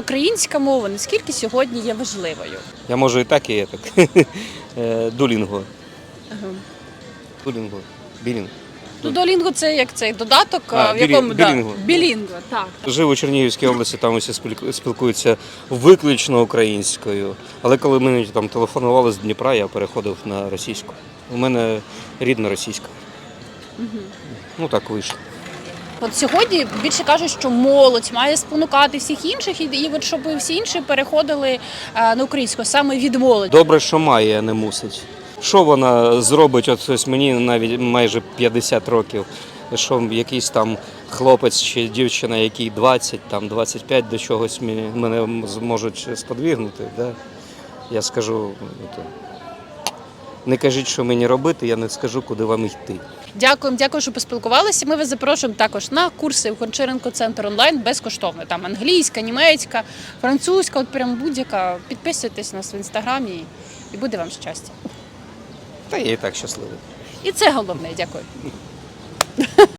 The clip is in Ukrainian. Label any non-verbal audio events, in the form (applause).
Українська мова наскільки сьогодні є важливою? Я можу і так, і я так. (laughs) Е, Дулінго. Дулінго. Білінг. Ну, Duolingo – це як цей додаток, А, в якому білінго. Да, білінго, так. Жив у Чернігівській області, там усі спіль- спілкуються виключно українською. Але коли мені там телефонували з Дніпра, я переходив на російську. У мене рідна російська. Ну так вийшло. От сьогодні більше кажуть, що молодь має спонукати всіх інших, і, і от щоб всі інші переходили е, на українську, саме від молоді. Добре, що має, а не мусить. Що вона зробить? От ось мені навіть майже 50 років. Що якийсь там хлопець чи дівчина, який 20, там 25 до чогось мене зможуть сподвігнути. Да? Я скажу, от, не кажіть, що мені робити, я не скажу, куди вам йти. Дякуємо, дякую, що поспілкувалися. Ми вас запрошуємо також на курси в Гончаренко Центр онлайн безкоштовно. Там англійська, німецька, французька, от прям будь-яка. Підписуйтесь на нас в інстаграмі і буде вам щастя. Та я і так щасливий. І це головне. Дякую.